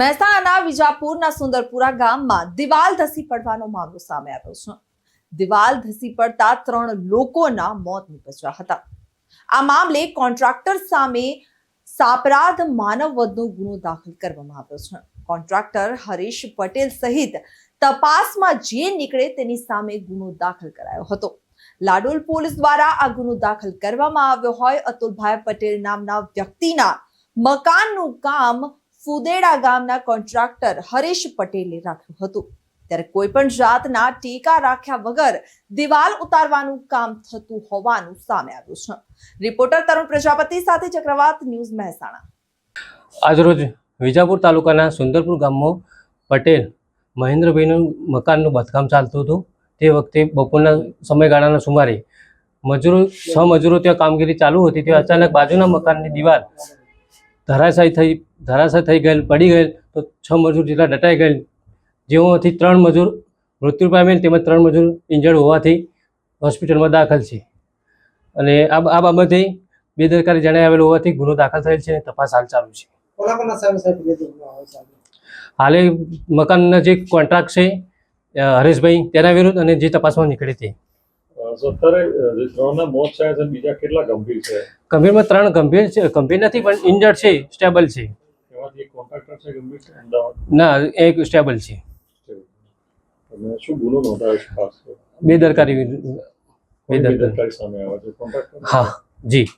મહેસાણાના વિજાપુરના સુંદરપુરા ગામમાં દિવાલ ધસી પડવાનો મામલો સામે આવ્યો છે. દિવાલ ધસી પડતા ત્રણ લોકોના મોત નીપજ્યા હતા. આ મામલે કોન્ટ્રાક્ટર સામે સાપરાધ માનવ વધનો ગુનો દાખલ કરવામાં આવ્યો છે. કોન્ટ્રાક્ટર હરીશ પટેલ સહિત તપાસમાં જે નીકળે તેની સામે ગુનો દાખલ કરાયો હતો. લાડોલ પોલીસ દ્વારા આ ગુનો દાખલ કરવામાં આવ્યો હોય, અતુલભાઈ પટેલ નામના વ્યક્તિના મકાનનું કામ ફુદેડા ગામના કોન્ટ્રાક્ટર હરીશ પટેલે રાખ્યું હતું. ત્યારે કોઈ પણ જાતના ટેકા રાખ્યા વગર દિવાલ ઉતારવાનું કામ થતું હોવાનું સામે આવ્યું છે. રિપોર્ટર તરુણ પ્રજાપતિ સાથે ચક્રવાત ન્યૂઝ મહેસાણા. આજરોજ વિજાપુર તાલુકાના સુંદરપુર ગામમાં પટેલ મહેન્દ્રભાઈનું મકાનનું બાંધકામ ચાલતું હતું. તે વખતે બપોરના સમયગાળાના સુમારે મજૂરો છ મજૂરો ત્યાં કામગીરી ચાલુ હતી. ત્યાં અચાનક બાજુના મકાનની દિવાલ ધરાશાયી થઈ ધરાશાય થઈ ગયેલ પડી ગયેલ તો છ મજૂર જેટલા દટાઈ ગયેલ. જેઓમાંથી ત્રણ મજૂર મૃત્યુ પામેલ તેમજ ત્રણ મજૂર ઇન્જર્ડ હોવાથી હોસ્પિટલમાં દાખલ છે. અને આ આ બાબતે બેદરકારી જણાઈ આવેલ હોવાથી ગુનો દાખલ થયેલ છે અને તપાસ હાલ ચાલુ છે. હાલે મકાનના જે કોન્ટ્રાક્ટ છે હરેશભાઈ તેના વિરુદ્ધ અને જે તપાસમાં નીકળે તે. અ, સો અત્યારે ત્રણના મોત થયા છે બીજા કેટલા ગંભીર છે? ગંભીરમાં ત્રણ ગંભીર છે ગંભીર નથી પણ ઇન્જર્ડ છે સ્ટેબલ છે. એમાંથી એક કોન્ટ્રાક્ટર છે ગંભીર છે અમદાવાદ? ના એક સ્ટેબલ છે. અને શું ગુનો નોંધાયો છે ખાસ બેદરકારી બેદરકારી. સામે આવે છે કોન્ટ્રાક્ટર હા જી.